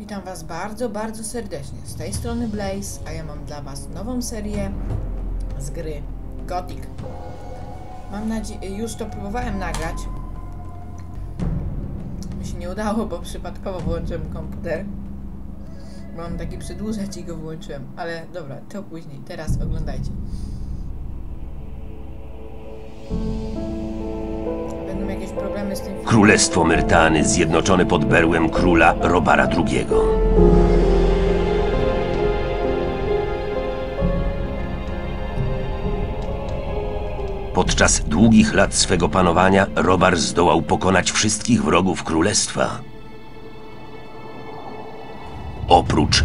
Witam Was bardzo, bardzo serdecznie. Z tej strony Blaze, a ja mam dla Was nową serię z gry Gothic. Mam nadzieję, już to próbowałem nagrać. Mi się nie udało, bo przypadkowo włączyłem komputer. Mam taki przedłużać i go włączyłem. Ale dobra, to później. Teraz oglądajcie. Jakieś problemy z tym. Królestwo Myrtany zjednoczone pod berłem króla Robara II. Podczas długich lat swego panowania Robar zdołał pokonać wszystkich wrogów królestwa. Oprócz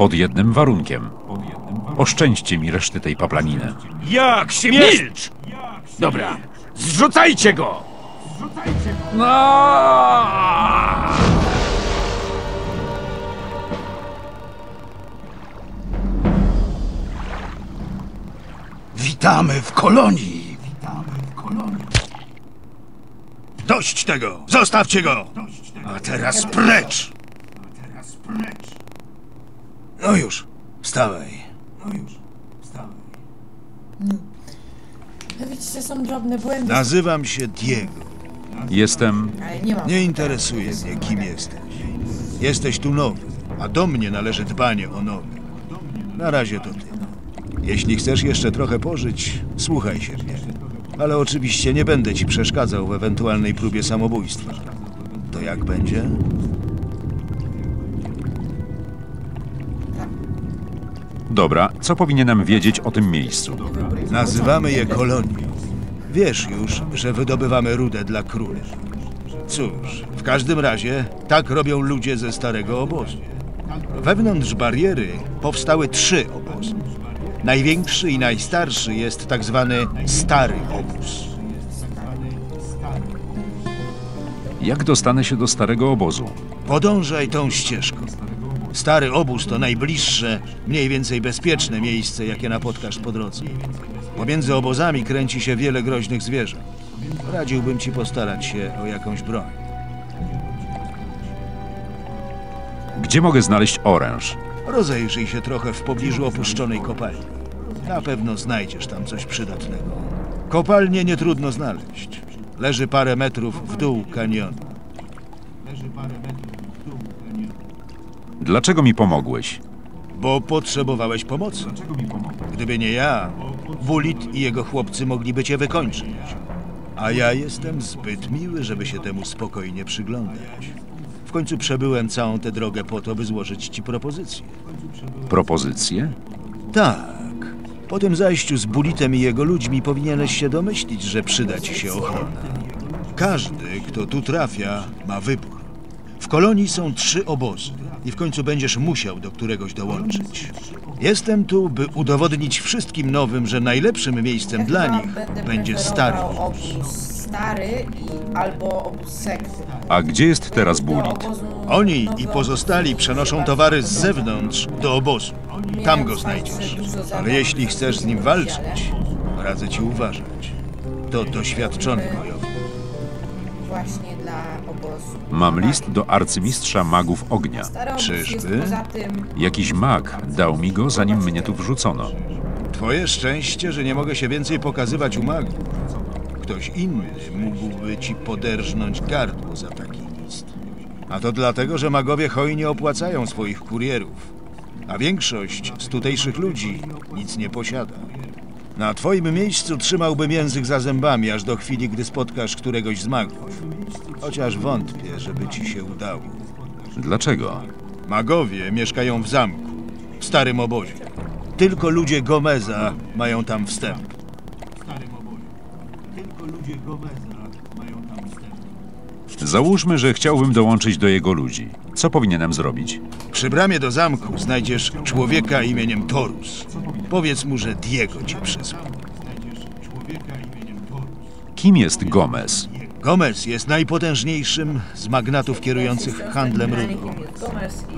Pod jednym warunkiem. Oszczędźcie mi reszty tej paplaniny. Jak śmiesz? Milcz! Dobra, zrzucajcie go! Witamy w kolonii. Dość tego! Zostawcie go! A teraz precz! No już, wstawaj. No widzicie, są drobne błędy, Nazywam się Diego. Jestem... nie. Nie interesuje mnie, kim jesteś. Jesteś tu nowy, a do mnie należy dbanie o nowych. Na razie to ty. Jeśli chcesz jeszcze trochę pożyć, słuchaj się mnie. Ale oczywiście nie będę ci przeszkadzał w ewentualnej próbie samobójstwa. To jak będzie? Dobra, co powinienem wiedzieć o tym miejscu? Nazywamy je kolonią. Wiesz już, że wydobywamy rudę dla króla. Cóż, w każdym razie tak robią ludzie ze starego obozu. Wewnątrz bariery powstały trzy obozy. Największy i najstarszy jest tak zwany Stary Obóz. Jak dostanę się do starego obozu? Podążaj tą ścieżką. Stary obóz to najbliższe, mniej więcej bezpieczne miejsce, jakie napotkasz po drodze. Pomiędzy obozami kręci się wiele groźnych zwierząt. Radziłbym ci postarać się o jakąś broń. Gdzie mogę znaleźć oręż? Rozejrzyj się trochę w pobliżu opuszczonej kopalni. Na pewno znajdziesz tam coś przydatnego. Kopalnię nie trudno znaleźć. Leży parę metrów w dół kanionu. Dlaczego mi pomogłeś? Bo potrzebowałeś pomocy. Gdyby nie ja, Wulit i jego chłopcy mogliby cię wykończyć. A ja jestem zbyt miły, żeby się temu spokojnie przyglądać. W końcu przebyłem całą tę drogę po to, by złożyć ci propozycję. Propozycje? Tak. Po tym zajściu z Bulitem i jego ludźmi powinieneś się domyślić, że przyda ci się ochrona. Każdy, kto tu trafia, ma wybór. W kolonii są trzy obozy i w końcu będziesz musiał do któregoś dołączyć. Jestem tu, by udowodnić wszystkim nowym, że najlepszym miejscem Ja dla nich będzie stary obóz. obóz stary i albo obóz sekty. A gdzie jest teraz Bulit? Oni i pozostali przenoszą towary z zewnątrz do obozu. Tam go znajdziesz. Ale jeśli chcesz z nim walczyć, radzę ci uważać. To doświadczony wojownik. Właśnie. Mam list do arcymistrza magów ognia. Czyżby? Jakiś mag dał mi go, zanim mnie tu wrzucono. Twoje szczęście, że nie mogę się więcej pokazywać u magów. Ktoś inny mógłby ci poderżnąć gardło za taki list. A to dlatego, że magowie hojnie opłacają swoich kurierów. A większość z tutejszych ludzi nic nie posiada. Na twoim miejscu trzymałbym język za zębami, aż do chwili, gdy spotkasz któregoś z magów. Chociaż wątpię, żeby ci się udało. Dlaczego? Magowie mieszkają w zamku, w starym obozie. Tylko ludzie Gomeza mają tam wstęp. W starym obozie. Tylko ludzie Gomeza mają tam wstęp. Załóżmy, że chciałbym dołączyć do jego ludzi. Co powinienem zrobić? Przy bramie do zamku znajdziesz człowieka imieniem Torus. Powiedz mu, że Diego cię przysłał. Kim jest Gomez? Gomez jest najpotężniejszym z magnatów kierujących handlem rudą.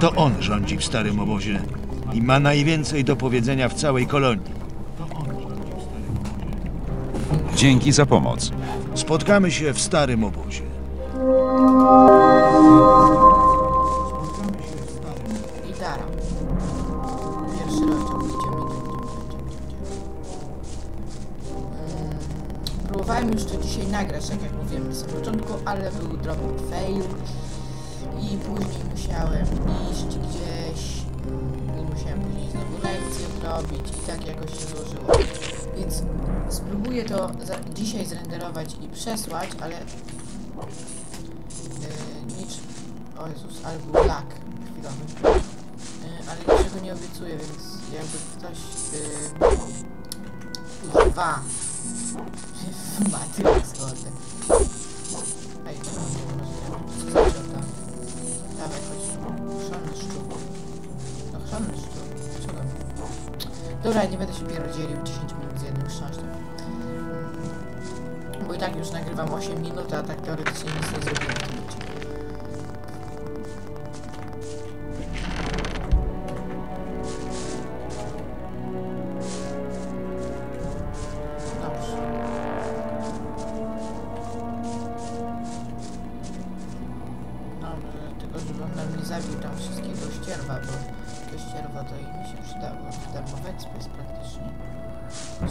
To on rządzi w starym obozie i ma najwięcej do powiedzenia w całej kolonii. Dzięki za pomoc. Spotkamy się w starym obozie. Dzisiaj nagrać, tak jak mówiłem samym początku, ale był drobny fail. I później musiałem iść gdzieś. I musiałem później znowu lekcję robić i tak jakoś się złożyło. Więc spróbuję to dzisiaj zrenderować i przesłać, ale Yy, nic. O Jezus, ale był lag chwilowy. Yy, ale niczego nie obiecuję, więc jakby ktoś. Yy, dwa. Matryk schody. Ej, to nie może. Dawaj, chodź. Chrzany szczur. No, chrzany szczur. Tam? Dobra, nie będę się pierdzielił 10 minut z jednym chrząszczem. Bo i tak już nagrywam 8 minut, a tak teoretycznie nic nie zrobiłem w tym odcinku.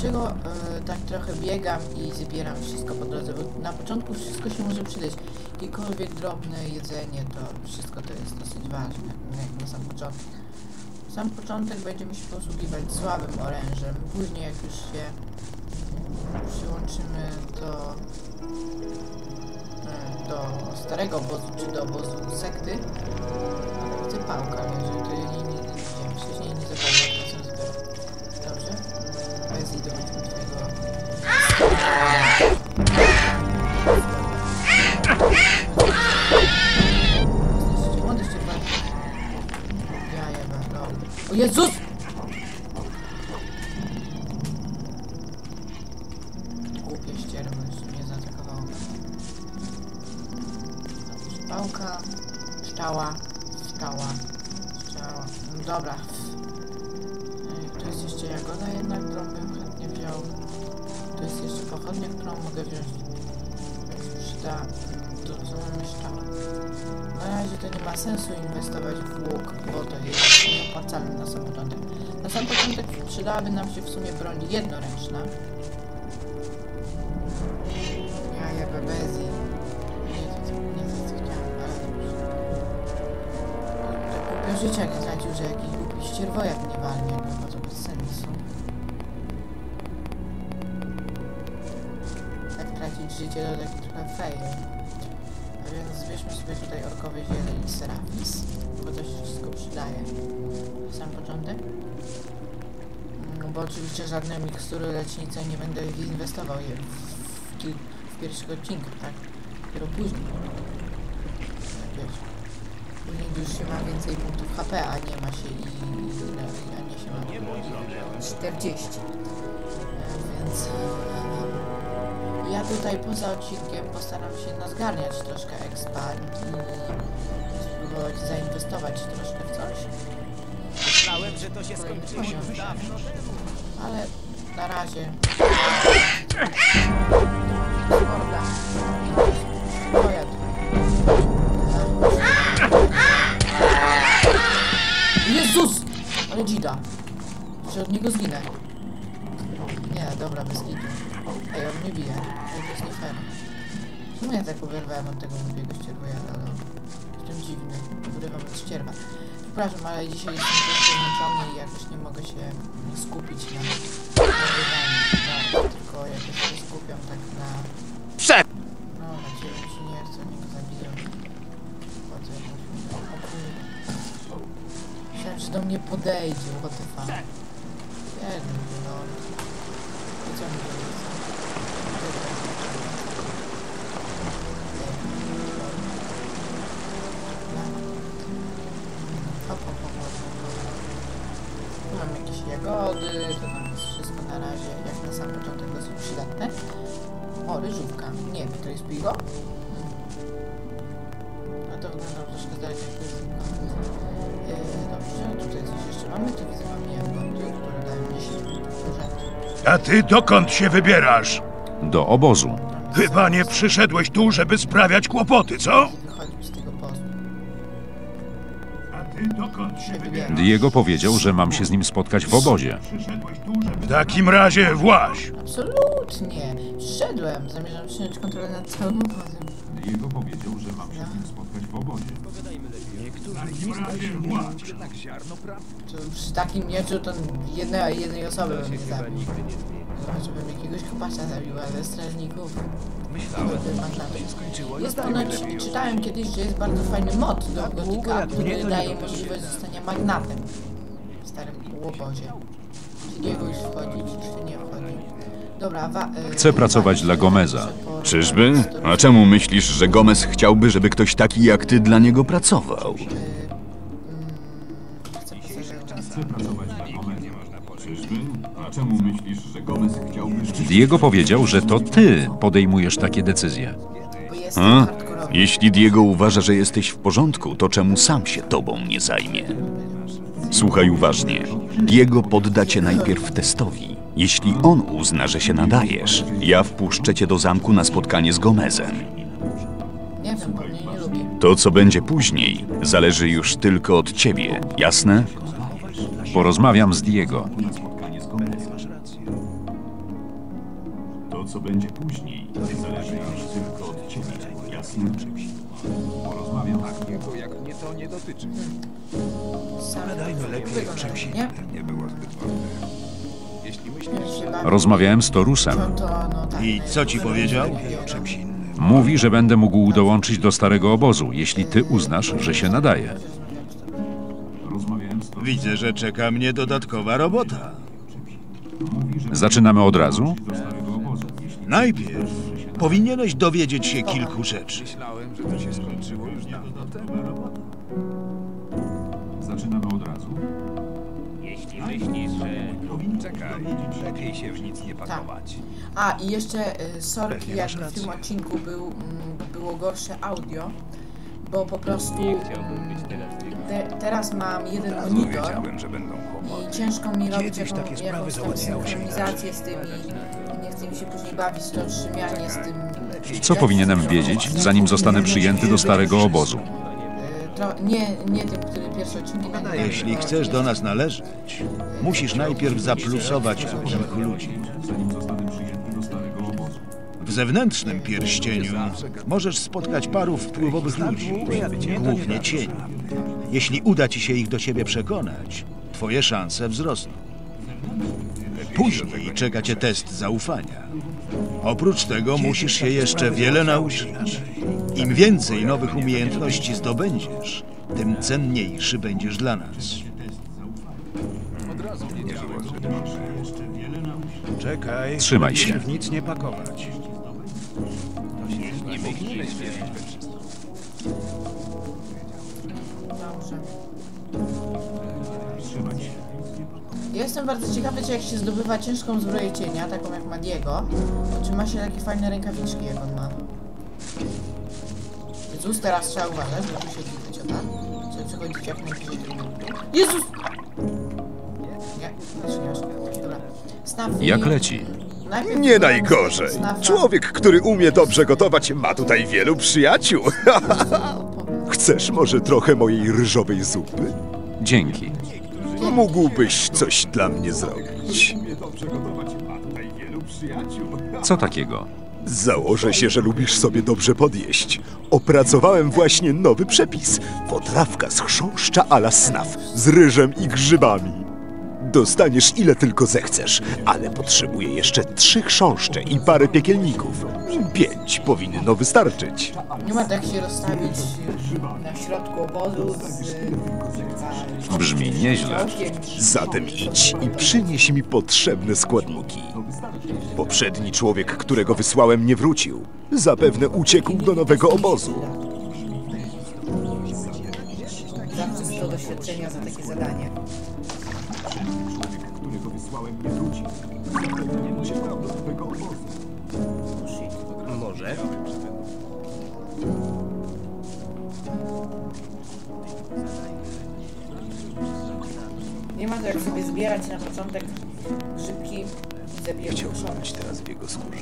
Dlaczego e, tak trochę biegam i zbieram wszystko po drodze? Bo na początku wszystko się może przydać. Jakiekolwiek drobne jedzenie, to wszystko to jest dosyć ważne, jak na sam początek. Sam początek będziemy się posługiwać słabym orężem. Później jak już się mm, przyłączymy do, e, do starego obozu, czy do obozu sekty, widzę pałka leży, to opłacalnym na samoloty. Na sam początek przydałaby nam się w sumie broń jednoręczna. Ja jeba bez jej. Nie wiem, co chciałam, ale dobrze. Kupię życia, nie zdradził, że jakiś głupi ścierwojak mnie walnie, bo to bez sensu. Tak tracić życie to taki trochę fail. A więc zbierzmy sobie tutaj orkowy zieleń i serafis bo to się wszystko przydaje. Sam początek? Mm, Bo oczywiście żadne mikstury lecznice nie będę inwestował je w, w, w pierwszych odcinkach, tak? Dopiero później. Wiesz. Później już się ma więcej punktów HP, a nie ma się i, i a nie się ma 40. E, Więc e, ja tutaj poza odcinkiem postaram się nazgarniać troszkę expa i spróbować zainwestować troszkę w coś. Myślałem, że to się skończyło dawno. Ale na razie. Morda. Moja tu. Jezus! Ale dzida. Że od niego zginę. Nie, dobra, bez gidu. Ej, on mnie bije. Ej, to jest nie fair. Czemu ja tak oberwałem od tego głupiego ścierwojada, no? Jestem dziwny. Urywam od ścierwa. Przepraszam, ale dzisiaj jestem troszkę zmęczony i jakoś nie mogę się skupić na nagrywaniu. Tylko jakoś się skupiam tak na... Prze... No, na ciebie mi się nie chce, niego zabiję. Chodzę jakąś... O kurde. Myślałem, że do mnie podejdzie, what the fuck. Jeden, no. Co mi to jest? Jagody, to tam jest wszystko na razie, jak na sam początek dosyć przydatne. O, ryżówka. Nie, to jest piwo? No to wygląda troszkę z daleka jak ryżówka. Yy, dobrze, tutaj coś jeszcze mamy. Tu widzę mamy jagody, które dają 10 punktów urzędu. A ty dokąd się wybierasz? Do obozu. Chyba nie przyszedłeś tu, żeby sprawiać kłopoty, co? Diego powiedział, że mam się z nim spotkać w obozie. W takim razie właź. Absolutnie! Przyszedłem. Zamierzam przyjąć kontrolę nad całym obozem. Diego powiedział, że mam się z nim spotkać w obozie. W. To przy takim mieczu to jednej, jednej osoby bym nie zabił. Chyba, żebym jakiegoś kopacza zabił, ale strażników... Myślałem, Jest ponoć, czytałem kiedyś, że jest bardzo fajny mod do Gotika, który daje możliwość zostania magnatem w starym łobozie. Czy Diego już wchodzi, czy nie wchodzi. Y, Chcę pracować wa- dla Gomeza. Czyżby? A czemu myślisz, że Gomez chciałby, żeby ktoś taki jak ty dla niego pracował? chcę pasażerów. A czemu myślisz, że Gomez chciałby... Diego powiedział, że to ty podejmujesz takie decyzje. A? Jeśli Diego uważa, że jesteś w porządku, to czemu sam się tobą nie zajmie? Słuchaj uważnie. Diego podda cię najpierw testowi. Jeśli on uzna, że się nadajesz, ja wpuszczę cię do zamku na spotkanie z Gomezem. Nie wiem, bo mnie nie lubi. To, co będzie później, zależy już tylko od ciebie, jasne? Porozmawiam z Diego. To, co będzie później, zależy już tylko od ciebie, jasne? Sam Dajmy lepiej o czymś nie? Nie było zbyt Rozmawiałem z Torusem. To. I co ci powiedział? Mówi, że będę mógł dołączyć do starego obozu, jeśli ty uznasz, że się nadaje. Widzę, że czeka mnie dodatkowa robota. Zaczynamy od razu? Najpierw powinieneś dowiedzieć się kilku rzeczy. Zaczynamy od razu. Jeśli myślisz, że... Czekaj, lepiej się w nic nie pakować. A i jeszcze y, sorki, jak w tym odcinku był, mm, było gorsze audio, bo po prostu mm, te, teraz mam jeden monitor że będą i ciężko mi robić jaką, jakąś tam synchronizację z tym i nie chce mi się później bawić to trzymianie z tym. Co powinienem wiedzieć, zanim zostanę przyjęty do starego obozu? Nie, nie tym, który pierwszy odcinek nagrywał, Jeśli tylko chcesz do nas należeć, musisz najpierw zaplusować kilku ludzi. W zewnętrznym pierścieniu możesz spotkać paru wpływowych ludzi, głównie cieni. Jeśli uda ci się ich do siebie przekonać, twoje szanse wzrosną. Później czeka cię test zaufania. Oprócz tego musisz się jeszcze wiele nauczyć. Im więcej nowych umiejętności zdobędziesz, tym cenniejszy będziesz dla nas. Czekaj. Trzymaj się. W nic nie pakować. Dobrze. Jestem bardzo ciekawy, czy jak się zdobywa ciężką zbroję cienia, taką jak Madiego, to czy ma się takie fajne rękawiczki, jak on ma. Jezus, teraz trzeba uważać, bo tu się ciota. Trzeba przechodzić jak najbliżej. Jezus! Nie, też nie. Dobra. Snafi... Jak leci? Najpierw Nie najgorzej. Snafa- Człowiek, który umie dobrze gotować, ma tutaj wielu przyjaciół. Chcesz może trochę mojej ryżowej zupy? Dzięki. Mógłbyś coś dla mnie zrobić. Co takiego? Założę się, że lubisz sobie dobrze podjeść. Opracowałem właśnie nowy przepis. Potrawka z chrząszcza a la snaf, z ryżem i grzybami. Dostaniesz ile tylko zechcesz, ale potrzebuję jeszcze trzy chrząszcze i parę piekielników. Pięć powinno wystarczyć. Nie ma tak się rozstawić na środku obozu z... Brzmi nieźle. Zatem idź i przynieś mi potrzebne składniki. Poprzedni człowiek, którego wysłałem, nie wrócił. Zapewne uciekł do nowego obozu. Zawsze 100 doświadczenia za takie zadanie. Może? Nie ma to jak sobie zbierać na początek grzybki i zabijać Chciałbym teraz w jego skórze.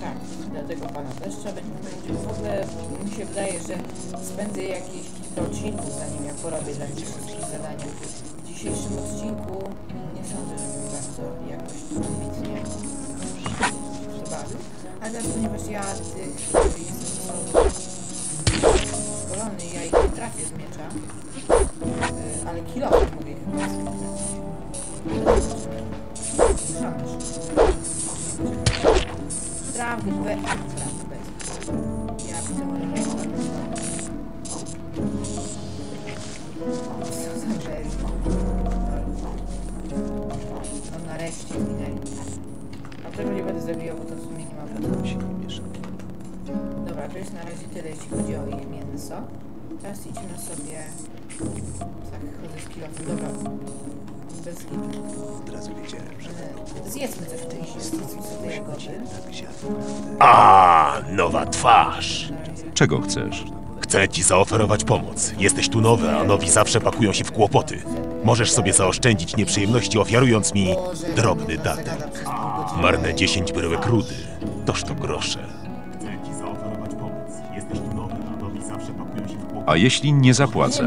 Tak, dlatego pana też trzeba będzie. W ogóle mi się wydaje, że spędzę jakieś kilka odcinków zanim ja porobię dla zadania. Dzisiejszym odcinku nie sądzę, że bardzo jakoś ambitnie się bawił. Ale ponieważ ja tych jestem szkolony, ja ich nie trafię z miecza, y, ale kilofem mogę ich razie tyle, jeśli chodzi o ich mięso. Teraz idźmy sobie... Tak, chodzę z kilofem. Dobra. Bez. Od razu wiedziałem, że Zjedzmy coś wcześniej, zjedzmy sobie jagody. A, nowa twarz. Czego chcesz? Chcę ci zaoferować pomoc. Jesteś tu nowy, a nowi zawsze pakują się w kłopoty. Możesz sobie zaoszczędzić nieprzyjemności, ofiarując mi drobny datek. Marne 10 bryłek rudy. Toż to grosze. A jeśli nie zapłacę?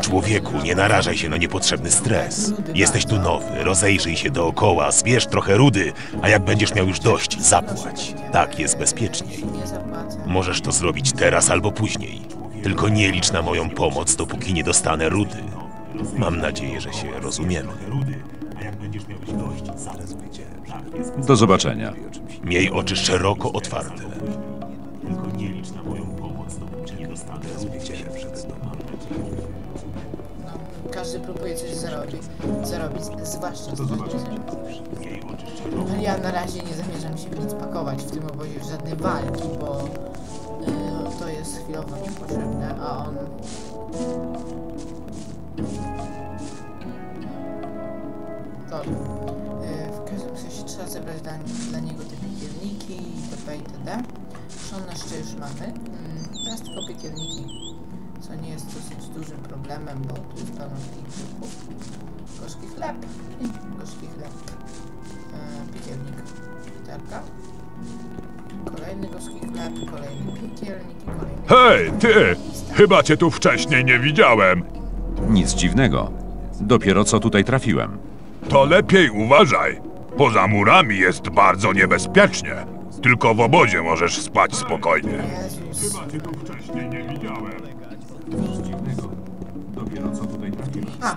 Człowieku, nie narażaj się na niepotrzebny stres. Jesteś tu nowy, rozejrzyj się dookoła, zbierz trochę rudy, a jak będziesz miał już dość, zapłać. Tak jest bezpieczniej. Możesz to zrobić teraz albo później. Tylko nie licz na moją pomoc, dopóki nie dostanę rudy. Mam nadzieję, że się rozumiemy. Do zobaczenia. Miej oczy szeroko otwarte. Tylko nie licz na moją pomoc, nie dostanę rudy. No, każdy próbuje coś zarobić, zarobić zwłaszcza z Ale ja na razie nie zamierzam się nic pakować w tym obozie, w żadne walki, bo y, to jest chwilowo niepotrzebne, a on... To, y, w każdym sensie trzeba zebrać dla, dla niego te piekielniki itp. itd. Szoneszcze już mamy. Mm, teraz tylko piekielniki, co nie jest dosyć dużym problemem, bo tu jest pełno. Gorzki chleb i gorzki chleb. E, piekielnik. Kolejny gorzki chleb, kolejny piekielnik i kolejny... Hej, ty! Chyba cię tu wcześniej nie widziałem. Nic dziwnego. Dopiero co tutaj trafiłem. To lepiej uważaj. Poza murami jest bardzo niebezpiecznie. Tylko w obozie możesz spać spokojnie. Jezus. A,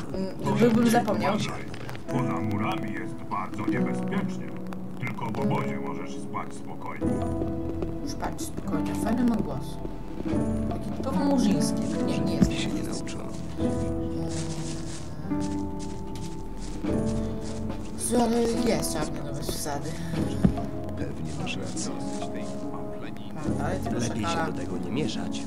byłbym zapomniał. Poza murami jest bardzo niebezpiecznie. Tylko w obozie możesz spać spokojnie. Patrz, spokojnie, fajny ma głos. Taki typowo murzyński. Nie, nie jest. się nie nauczyłem. Ale jest czarny, no bez przesady. Pewnie masz rację. Ale tego Lepiej się do tego nie mieszać.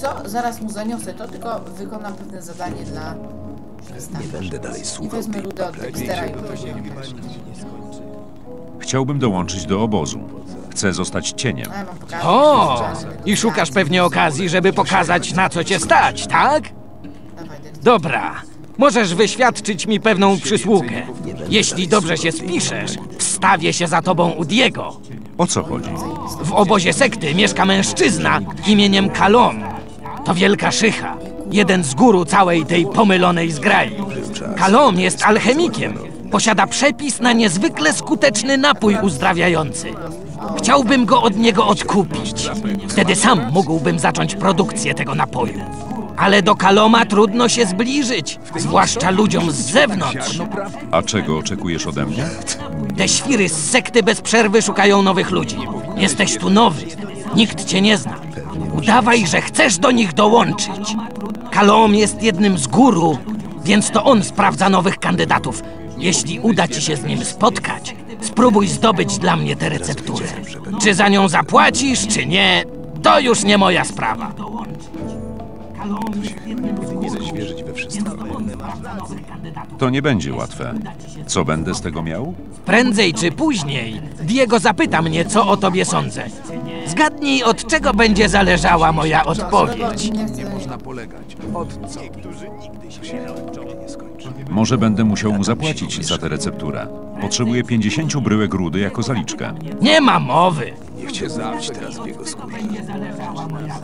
Co? Zaraz mu zaniosę to, tylko wykonam pewne zadanie dla... Nie będę dalej I słuchał wezmę tej rudę od Dextera i. Chciałbym dołączyć do obozu. Chcę zostać cieniem. A ja mam pokazać, O! I szukasz pewnie okazji, żeby pokazać na co cię stać, tak? Dawaj, Dexter. Dobra. Możesz wyświadczyć mi pewną przysługę. Jeśli dobrze się spiszesz, wstawię się za tobą u Diego. O co chodzi? W obozie sekty mieszka mężczyzna imieniem Kalom. To wielka szycha. Jeden z guru całej tej pomylonej zgrai. Kalom jest alchemikiem. Posiada przepis na niezwykle skuteczny napój uzdrawiający. Chciałbym go od niego odkupić. Wtedy sam mógłbym zacząć produkcję tego napoju. Ale do Kaloma trudno się zbliżyć, zwłaszcza ludziom z zewnątrz. A czego oczekujesz ode mnie? Te świry z sekty bez przerwy szukają nowych ludzi. Jesteś tu nowy. Nikt cię nie zna. Udawaj, że chcesz do nich dołączyć. Kalom jest jednym z guru, więc to on sprawdza nowych kandydatów. Jeśli uda ci się z nim spotkać, spróbuj zdobyć dla mnie tę recepturę. Czy za nią zapłacisz, czy nie, to już nie moja sprawa. To nie będzie łatwe. Co będę z tego miał? Prędzej czy później Diego zapyta mnie, co o tobie sądzę. Zgadnij, od czego będzie zależała moja odpowiedź. Nie chcę... Może będę musiał mu zapłacić za tę recepturę. Potrzebuję 50 bryłek rudy jako zaliczkę. Nie ma mowy.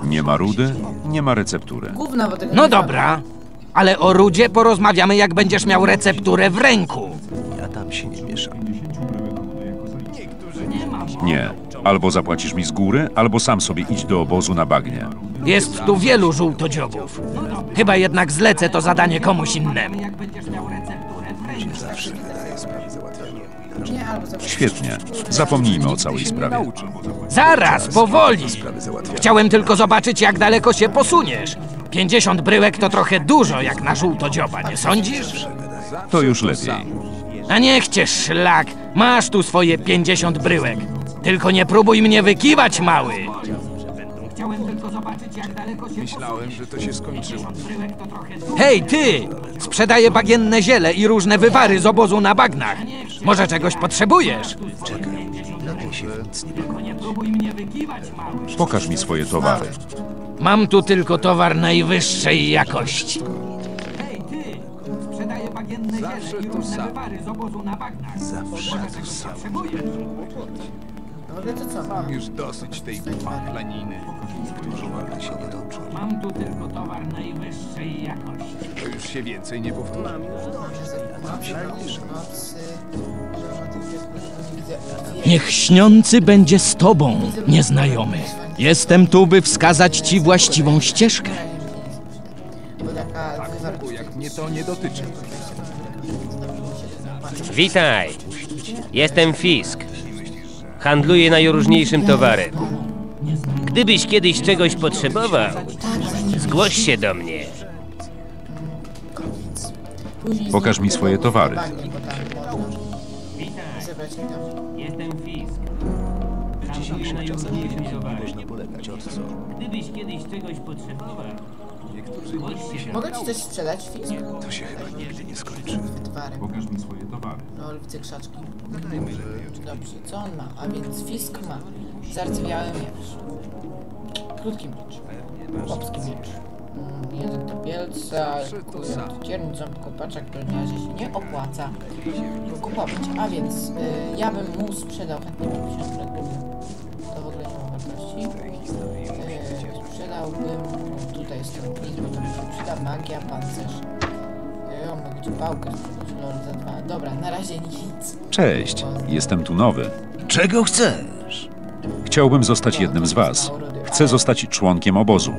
Nie ma rudy, nie ma receptury. Gówno, bo tego No nie dobra, ale o Rudzie porozmawiamy, jak będziesz miał recepturę w ręku. Ja tam się nie mieszam. Nie. Albo zapłacisz mi z góry, albo sam sobie idź do obozu na bagnie. Jest tu wielu żółtodziobów. Chyba jednak zlecę to zadanie komuś innemu. Nie, albo zobacz. Świetnie. Zapomnijmy o całej sprawie. Zaraz, powoli. Chciałem tylko zobaczyć, jak daleko się posuniesz. 50 bryłek to trochę dużo, jak na żółtodzioba, nie sądzisz? To już lepiej. A niech cię szlak, masz tu swoje 50 bryłek. Tylko nie próbuj mnie wykiwać, mały. Tylko zobaczyć, jak daleko się Myślałem, że to się skończyło. Hej, ty! Sprzedaję bagienne ziele i różne wywary z obozu na bagnach. Może czegoś potrzebujesz? Pokaż mi swoje towary. Mam tu tylko towar najwyższej jakości. Hej, ty! Sprzedaję bagienne ziele i różne wywary z obozu na bagnach. Zawsze to samo. W ogóle to co? Mam Już dosyć tej paplaniny. Mam tu tylko towar najwyższej jakości. To już się więcej nie powtórzy. Niech śniący będzie z tobą, nieznajomy. Jestem tu, by wskazać ci właściwą ścieżkę. Bo taka wywar... Jak mnie to nie dotyczy. Witaj! Jestem Fisk. Handluję najróżniejszym towarem. Gdybyś kiedyś czegoś potrzebował, zgłoś się do mnie. Pokaż mi swoje towary. bagnie, bo tam można zebrać mi tam. Jestem Fisk. Handluję najróżniejszym towarem. Gdybyś kiedyś czegoś potrzebował, Mogę ci coś sprzedać, Fisk? To się chyba nigdy nie skończy. Towary. Pokaż mi swoje towary. No, widzę krzaczki. Dobrze, co on ma? A więc Fisk ma zardzewiały miecz. Krótki miecz. Chłopski miecz. Mm, Jeden do pielca, kujat, cierń, ząb, kopacza, który na razie się nie opłaca kupować. A więc y, ja bym mu sprzedał chętnie 50 lat. Jest plis, bo to mi się przyda, magia, pancerz. O, mogę ci pałkę sprzedać, lol, za dwa. Dobra, na razie nic. Cześć, jestem tu nowy. Czego chcesz? Chciałbym zostać jednym z was. Chcę zostać członkiem obozu.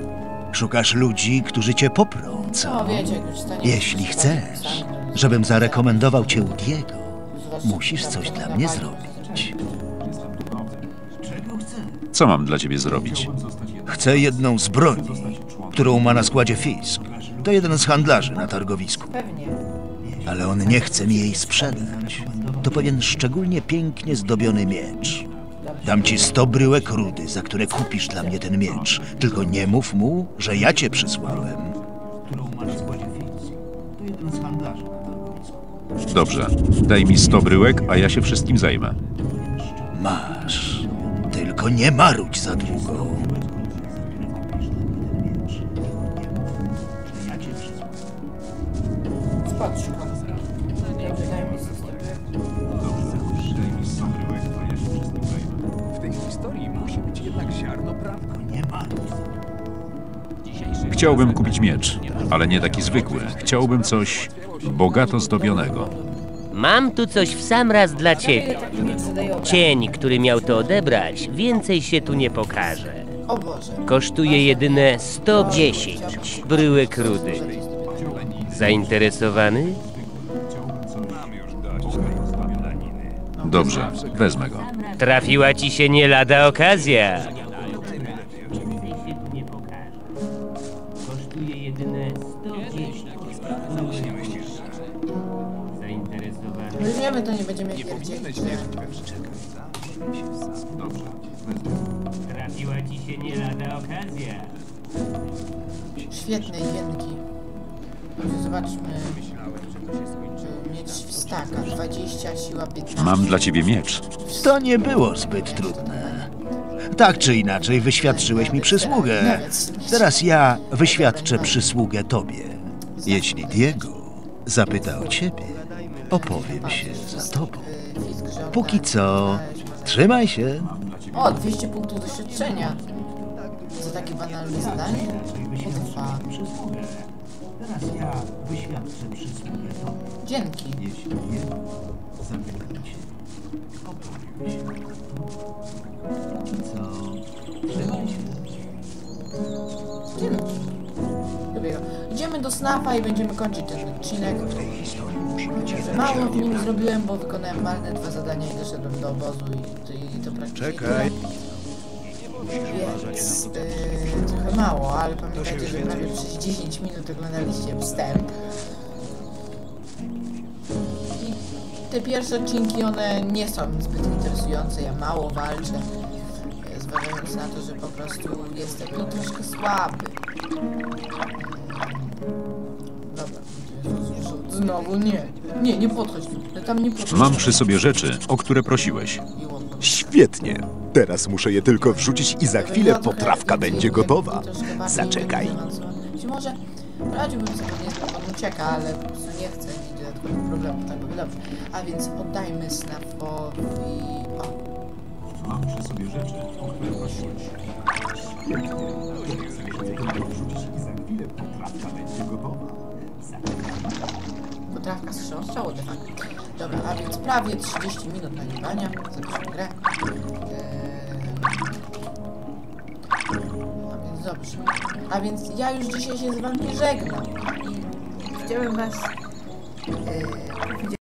Szukasz ludzi, którzy cię poprą, co? No wiecie, jak już staniemy Jeśli chcesz, sami, żebym zarekomendował cię u Diego, musisz coś dla mnie zrobić. Co mam dla ciebie zrobić? Chcę jedną z broni, którą ma na składzie Fisk. To jeden z handlarzy na targowisku. Ale on nie chce mi jej sprzedać. To pewien szczególnie pięknie zdobiony miecz. Dam ci sto bryłek rudy, za które kupisz dla mnie ten miecz. Tylko nie mów mu, że ja cię przysłałem. Dobrze, daj mi 100 bryłek, a ja się wszystkim zajmę. Masz. Tylko nie marudź za długo. Chciałbym kupić miecz, ale nie taki zwykły. Chciałbym coś bogato zdobionego. Mam tu coś w sam raz dla ciebie. Cień, który miał to odebrać, więcej się tu nie pokaże. Kosztuje jedyne 110 bryłek rudy. Zainteresowany? Dobrze, wezmę go. Trafiła ci się nie lada okazja. Zainteresowany? Weźmiemy to, nie będziemy pierdzielić. Trafiła ci się nie lada okazja. Świetne jedynki. Dobrze, zobaczmy. Mieć staka. 20, siła 15. Mam dla ciebie miecz. To nie było zbyt trudne. Tak czy inaczej, wyświadczyłeś mi przysługę. Teraz ja wyświadczę przysługę tobie. Jeśli Diego zapyta o ciebie, opowiem się za tobą. Póki co, trzymaj się. O, 200 punktów doświadczenia. Za takie banalne zadanie? Dwa. Teraz ja wyświadczę przysługę. Dzięki. Jeśli zapyta o ciebie, opowiem się. Póki co, trzymaj się. Dzięki. Dobra. Idziemy do Snafa i będziemy kończyć ten odcinek. Że Mało w nim zrobiłem, bo wykonałem marne dwa zadania i doszedłem do obozu i, i to praktycznie Czekaj. Więc yy, trochę mało, ale pamiętajcie, że prawie przez 10 minut oglądaliście wstęp. I te pierwsze odcinki, one nie są zbyt interesujące, ja mało walczę. Zważając na to, że po prostu jestem no, troszkę słaby. Dobra. Jezus, Znowu nie. Nie, nie podchodź tu. Tam nie podchodź. Mam przy sobie rzeczy, o które prosiłeś. Świetnie. Teraz muszę je tylko wrzucić i za chwilę potrawka będzie gotowa. Zaczekaj. Być może radziłbym sobie on ucieka, ale po prostu nie chcę mieć dodatkowych problemów, tak by dobrze. A więc oddajmy Snafowi... Mam przy sobie rzeczy, o które prosiłeś. potrawka z chrząszcza, what the fuck. Dobra, a więc prawie 30 minut nagrywania. Zaczynamy grę. Eee... A więc dobrze. A więc ja już dzisiaj się z wami żegnam. I chciałem was... Eee...